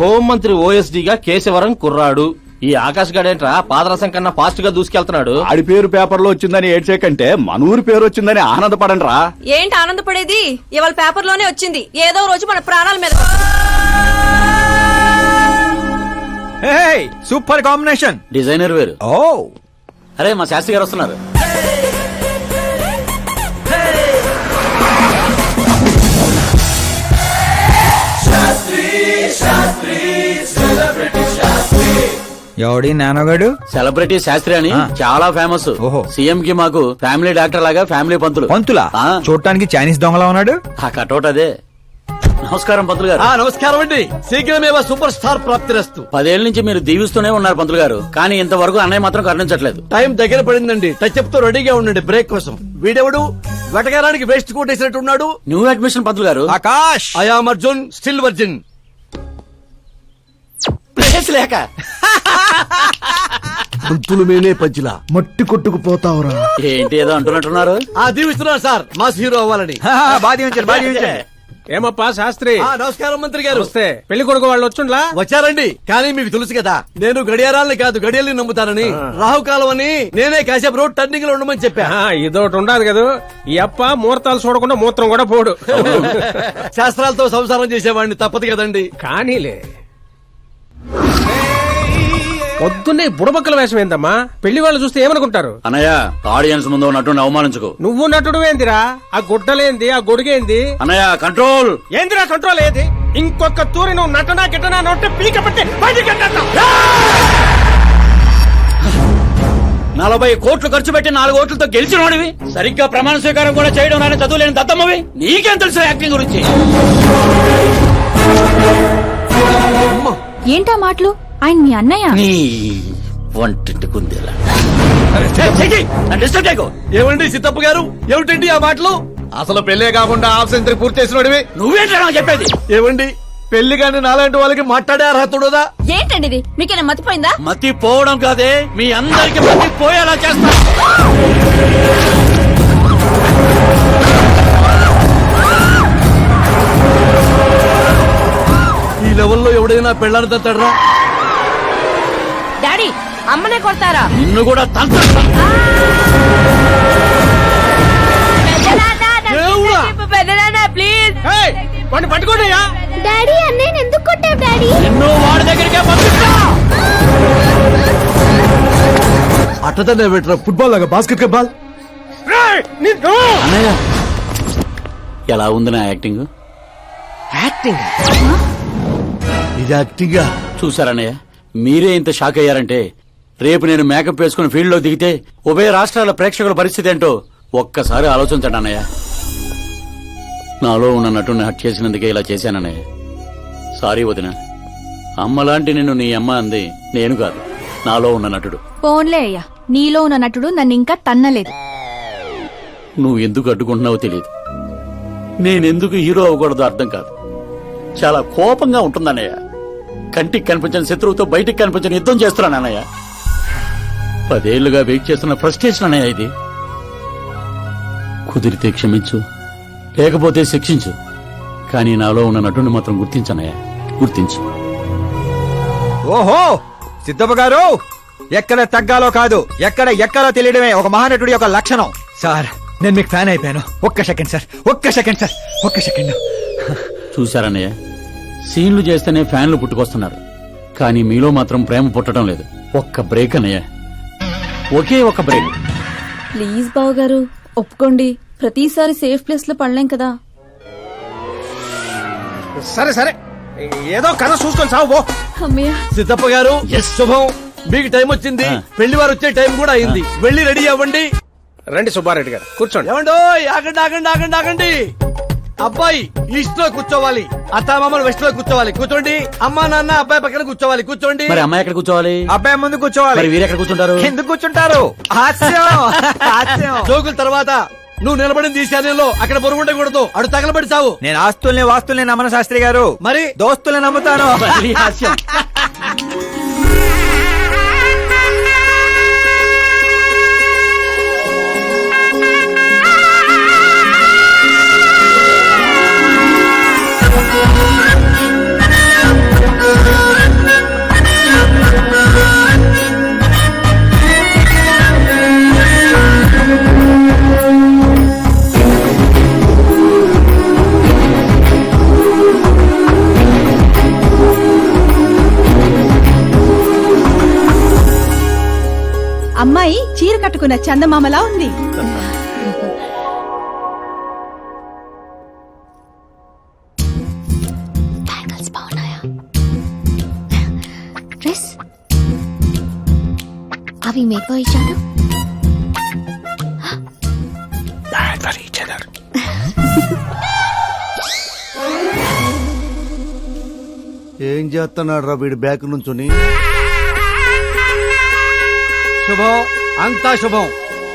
హోంమంత్రి ఓఎస్డీగా కేశవరం కుర్రాడు. ఈ ఆకాశ్ గడేంట్రా పాదరసం కన్నా ఫాస్ట్గా దూసుకెళ్తున్నాడు? ఆడి పేరు పేపర్లో వచ్చిందని ఏడ్చే కంటే మన ఊరి పేరు వచ్చిందని ఆనందపడండి రా ఏంటి ఆనందపడేది? ఇవాళ పేపర్లోనే వచ్చింది. ఏదో రోజు మన ప్రాణాల మీద. Super combination. డిజైనర్ వేరు. ఓ. అరే మా శాస్త్రి గారు వస్తున్నారు. ఎవడి? నానోగాడు సెలబ్రిటీ శాస్త్రి అని ఆ. చాలా ఫేమస్ ఓహో. సీఎం కి మాకు ఫ్యామిలీ డాక్టర్ లాగా ఫ్యామిలీ పంతులు. పంతులా? ఆ. చూడటానికి చైనీస్ దొంగలా ఉన్నాడు? ఆ కటౌట్ అదే. నమస్కారం పంతులు గారు. నమస్కారం అండి. శీఘ్రమేవ సూపర్ స్టార్ ప్రాప్తిరస్తు. పదేళ్ళ నుంచి మీరు దీవిస్తూనే ఉన్నారు పంతులు గారు. కానీ ఇంతవరకు అన్నయ్య మాత్రం కరుణించట్లేదు. టైం దగ్గర పడిందండి. టచ్తో రెడీగా ఉండండి బ్రేక్ కోసం. వీడెవడు? వెటకారానికి వేస్ట్ కోట్ వేసినట్టు ఉన్నాడు. న్యూ అడ్మిషన్ పంతులు గారు. Akash! I am Arjun still virgin. Place లేక. పంతులు మేనే పంచిలా. మట్టి కొట్టుకుపోతావురా. ఏంటి ఏదో అంటున్నట్టున్నారు? ఆ దీవిస్తున్నాను సార్. మాస్ హీరో అవ్వాలని. బాధి ఉంచారు బాధి ఉంచారు ఏమప్పా శాస్త్రి? ఆ, నమస్కారం మంత్రి గారు. వస్తే పెళ్ళి కొడుకు వాళ్ళు వచ్చుండ్లా? వచ్చారండి. కానీ మీకు తెలుసు కదా నేను గడియారాలని కాదు గడియల్ని నమ్ముతానని. రాహుకాలం అని నేనే కాసేపు రోడ్ టర్నింగ్లో ఉండమని చెప్పా. ఆ, ఇదోటి ఉండదు కదా. ఈ అప్ప ముహూర్తాలు చూడకుండా మూత్రం కూడా పోడు. శాస్త్రాలతో సంసారం చేసేవాడిని తప్పదు కదండి. కానీలే. పొద్దున్నే బుడబక్కల వేషం ఏందమ్మా? పెళ్ళి వాళ్ళు చూస్తే ఏమనుకుంటారు? అన్నయ్య ఆడియన్స్ ముందు ఉన్నట్టు అవమానించుకో. నువ్వు నటుడు ఏందిరా? ఆ గుడ్డలేంది ఆ గొడుగేంది అన్నయ్య కంట్రోల్ ఏందిరా కంట్రోల్ ఏది? ఇంకొక తూరి నువ్వు నటనా గిట్టనా నొట్టే పీక పట్టి బయటికి. నలభై కోట్లు ఖర్చు పెట్టి నాలుగు ఓట్లతో గెలిచినోడివి సరిగ్గా ప్రమాణ స్వీకారం కూడా చేయడం నాని చదువులేని దత్తమ్మవి? నీకేం తెలుసు యాక్టింగ్ గురించి? ఏంటా మాటలు? ఆయన మీ అన్నయ్య? నీ వంటింటి కుందేలా. ఏమండి సిద్ధప్ప గారు? ఏమిటండి ఆ మాటలు? అసలు పెళ్ళే కాకుండా హాఫ్ సెంచరీ పూర్తి చేసినోడివి. నువ్వేంటా నాకు చెప్పేది? ఏమండి? పెళ్ళి కాని నాలాంటి వాళ్ళకి మాట్లాడే అర్హత ఉండదా? ఏంటండి ఇది? మీకేనా మతిపోయిందా? మతి పోవడం కాదే మీ అందరికి మతి పోయేలా చేస్తా. ఈ లెవెల్లో ఎవడైనా పెళ్ళాన్ని తట్టడరా డాడీ అమ్మనే కొడతారా? నిన్ను కూడా ప్లీజ్ ఏయ్, వాడిని పట్టుకోండియా డాడీ అన్నయ్య ఎందుకు కొట్టావు డాడీ? నిన్ను వాడి దగ్గరికే పంపిస్తా. అట్టదనే పెట్టరా ఫుట్బాల్ లాగా బాస్కెట్ బాల్. నిన్ను. అన్నయ్య. ఎలా ఉంది నా యాక్టింగ్? ఇది యాక్టింగ్. చూసారన్నయ్య మీరే ఇంత షాక్ అయ్యారంటే రేపు నేను మేకప్ వేసుకుని ఫీల్డ్లో దిగితే ఉభయ రాష్ట్రాల ప్రేక్షకుల పరిస్థితి ఏంటో ఒక్కసారి ఆలోచించండి అన్నయ్య. నాలో ఉన్న నటుని హట్ చేసినందుకే ఇలా చేశానన్నయ్య సారీ వదిన. అమ్మలాంటి నిన్ను నీ అమ్మ అంది నేను కాదు నాలో ఉన్న నటుడు. పోన్లే అయ్యా నీలో ఉన్న నటుడు నన్ను ఇంకా తన్నలేదు. నువ్వు ఎందుకు అడ్డుకుంటున్నావో తెలియదు. నేనెందుకు హీరో అవ్వకూడదో అర్థం కాదు. చాలా కోపంగా ఉంటుందన్నయ్య. కంటికి కనిపించని శత్రువుతో బయటికి కనిపించని యుద్ధం చేస్తున్నాను అన్నయ్య పదేళ్ళుగా వెయిట్ చేస్తున్న ఫ్రస్ట్రేషన్ అన్నయ్య ఇది. కుదిరితే క్షమించు లేకపోతే శిక్షించు. కానీ నాలో ఉన్న నటుని మాత్రం గుర్తించనయ్య గుర్తించు. ఓహో! సిద్ధప్ప గారు! ఎక్కడ తగ్గాలో కాదు ఎక్కడ ఎక్కడో తెలియడమే ఒక మహానటుడి యొక్క లక్షణం. సార్ నేను మీకు ఫ్యాన్ అయిపోయాను. ఒక్క సెకండ్ సార్. ఒక్క సెకండ్ సార్. ఒక్క సెకండ్. చూశారన్నయ్య. సీన్లు చేస్తేనే ఫ్యాన్లు పుట్టుకొస్తున్నారు. కానీ మీలో మాత్రం ప్రేమ పుట్టడం లేదు. ఒక్క బ్రేక్ అన్నయ్య. ఒకే ఒక బ్రేక్. ప్లీజ్ బావు గారు ఒప్పుకోండి. ప్రతిసారి సేఫ్ ప్లేస్లో పడలేం కదా. సరే సరే. ఏదో కథ చూసుకొని సాగు పో. అమ్మయ్య. సిద్ధప్ప గారు శుభం. మీకు టైం వచ్చింది. పెళ్ళి వారు వచ్చే టైం కూడా అయింది. వెళ్ళి రెడీ అవ్వండి. రండి సుబ్బారెడ్డి గారు. కూర్చోండి. ఏమండో ఆగండి ఆగండి ఆగండి ఆగండి. అబ్బాయి ఈస్ట్లో కూర్చోవాలి. అత్తామామలు వెస్ట్లో కూర్చోవాలి. కూర్చోండి. అమ్మా నాన్న అబ్బాయి పక్కన కూర్చోవాలి. కూర్చోండి. మరి అమ్మాయి ఎక్కడ కూర్చోవాలి? అబ్బాయి ముందు కూర్చోవాలి. మరి వీరు ఎక్కడ కూర్చుంటారు? ఎందుకు కూర్చుంటారు? హాస్యం హాస్యం. జోకుల తర్వాత నువ్వు నిలబడింది ఈ శాలయంలో అక్కడ బరువు ఉండకూడదు. అడు తగలబడి చావు. నేను ఆస్తుల్ని వాస్తుల్ని నమ్మను శాస్త్రి గారు. మరి? దోస్తుల్ని నమ్ముతాను. హాస్యం. కట్టుకున్న చందమామలా ఉంది. అవి ఈచ్ అదర్ ఏం చేస్తున్నాడు రా వీడి బ్యాక్ నుంచుని? శుభం అంతా శుభం.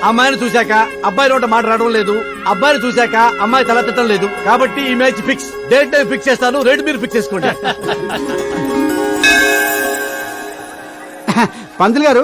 అమ్మాయిని చూశాక అబ్బాయి నోట మాట రావడం లేదు అబ్బాయిని చూశాక అమ్మాయి తల తిట్టడం లేదు. కాబట్టి ఈ match fix. Date time fix చేస్తాను రేట్ మీరు ఫిక్స్ చేసుకోండి. పంతులు గారు